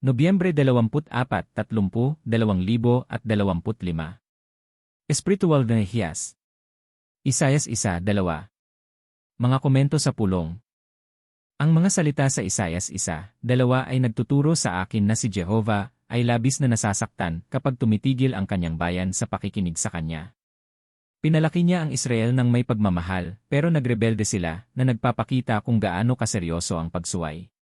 Nobyembre 24, 30, 2025 Espiritual na Hiyas Isayas 1, 2 Mga komento sa pulong Ang mga salita sa Isayas 1, 2 ay nagtuturo sa akin na si Jehovah ay labis na nasasaktan kapag tumitigil ang kanyang bayan sa pakikinig sa kanya. Pinalaki niya ang Israel ng may pagmamahal pero nagrebelde sila na nagpapakita kung gaano kaseryoso ang pagsuway.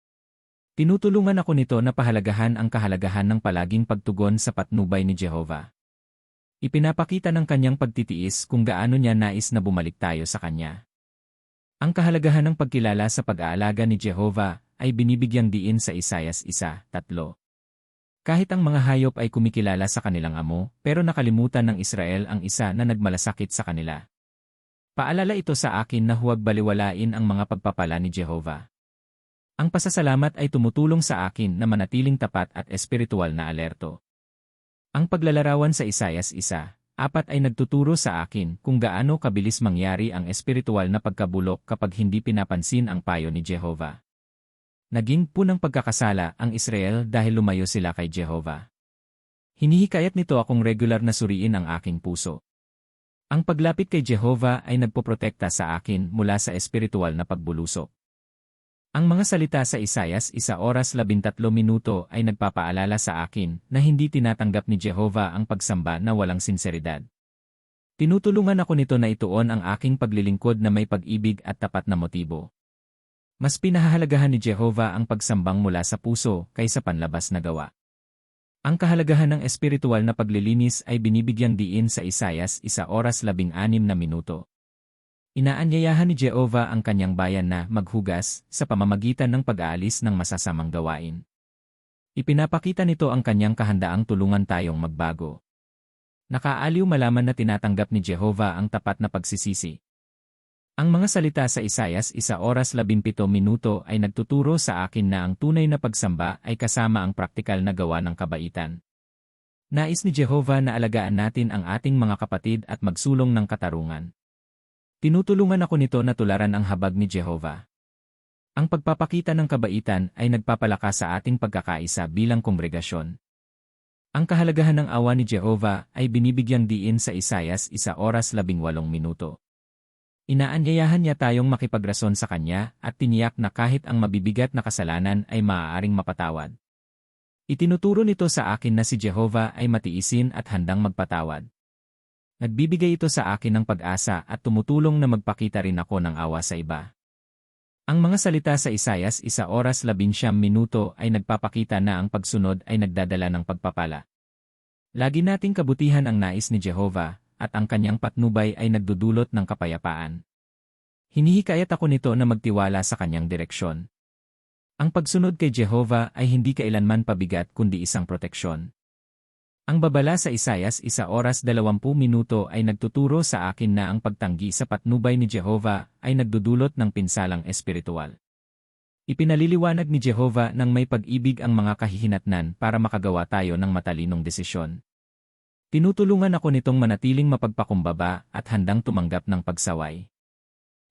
Tinutulungan ako nito na pahalagahan ang kahalagahan ng palaging pagtugon sa patnubay ni Jehovah. Ipinapakita ng kanyang pagtitiis kung gaano niya nais na bumalik tayo sa kanya. Ang kahalagahan ng pagkilala sa pag-aalaga ni Jehovah ay binibigyang diin sa Isayas 1.3. Kahit ang mga hayop ay kumikilala sa kanilang amo, pero nakalimutan ng Israel ang isa na nagmalasakit sa kanila. Paalala ito sa akin na huwag baliwalain ang mga pagpapala ni Jehovah. Ang pasasalamat ay tumutulong sa akin na manatiling tapat at espiritual na alerto. Ang paglalarawan sa Isayas isa, apat ay nagtuturo sa akin kung gaano kabilis mangyari ang espiritual na pagkabulok kapag hindi pinapansin ang payo ni Jehovah. Naging punang pagkakasala ang Israel dahil lumayo sila kay Jehovah. Hinihikayat nito akong regular na suriin ang aking puso. Ang paglapit kay Jehovah ay nagpoprotekta sa akin mula sa espiritual na pagbulusok. Ang mga salita sa Isayas isa oras labintatlo minuto ay nagpapaalala sa akin na hindi tinatanggap ni Jehovah ang pagsamba na walang sinseridad. Tinutulungan ako nito na ituon ang aking paglilingkod na may pag-ibig at tapat na motibo. Mas pinahahalagahan ni Jehovah ang pagsambang mula sa puso kaysa panlabas na gawa. Ang kahalagahan ng espiritual na paglilinis ay binibigyang diin sa Isayas isa oras labing anim na minuto. Inaanyayahan ni Jehovah ang kanyang bayan na maghugas sa pamamagitan ng pag-aalis ng masasamang gawain. Ipinapakita nito ang kanyang kahandaang tulungan tayong magbago. Nakaaliw malaman na tinatanggap ni Jehovah ang tapat na pagsisisi. Ang mga salita sa Isayas isa oras 17 minuto ay nagtuturo sa akin na ang tunay na pagsamba ay kasama ang praktikal na gawa ng kabaitan. Nais ni Jehovah na alagaan natin ang ating mga kapatid at magsulong ng katarungan. Tinutulungan ako nito na tularan ang habag ni Jehovah. Ang pagpapakita ng kabaitan ay nagpapalakas sa ating pagkakaisa bilang kongregasyon. Ang kahalagahan ng awa ni Jehovah ay binibigyang diin sa Isayas isa oras labing walong minuto. Inaanyayahan niya tayong makipagrason sa Kanya at tiniyak na kahit ang mabibigat na kasalanan ay maaaring mapatawad. Itinuturo nito sa akin na si Jehovah ay matiisin at handang magpatawad. Nagbibigay ito sa akin ng pag-asa at tumutulong na magpakita rin ako ng awa sa iba. Ang mga salita sa Isayas isa oras labinsyam minuto ay nagpapakita na ang pagsunod ay nagdadala ng pagpapala. Lagi nating kabutihan ang nais ni Jehovah, at ang kanyang patnubay ay nagdudulot ng kapayapaan. Hinihikayat ako nito na magtiwala sa kanyang direksyon. Ang pagsunod kay Jehovah ay hindi kailanman pabigat kundi isang proteksyon. Ang babala sa Isayas isa oras 20 minuto ay nagtuturo sa akin na ang pagtanggi sa patnubay ni Jehovah ay nagdudulot ng pinsalang espiritual. Ipinaliliwanag ni Jehovah ng may pag-ibig ang mga kahihinatnan para makagawa tayo ng matalinong desisyon. Tinutulungan ako nitong manatiling mapagpakumbaba at handang tumanggap ng pagsaway.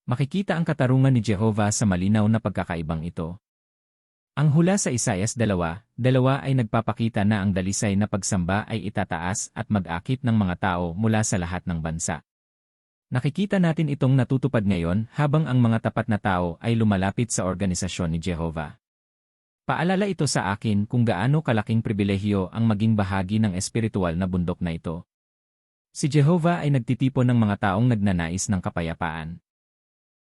Makikita ang katarungan ni Jehovah sa malinaw na pagkakaibang ito. Ang hula sa Isayas 2, dalawa ay nagpapakita na ang dalisay na pagsamba ay itataas at mag-akit ng mga tao mula sa lahat ng bansa. Nakikita natin itong natutupad ngayon habang ang mga tapat na tao ay lumalapit sa organisasyon ni Jehovah. Paalala ito sa akin kung gaano kalaking pribilehyo ang maging bahagi ng espiritual na bundok na ito. Si Jehovah ay nagtitipon ng mga taong nagnanais ng kapayapaan.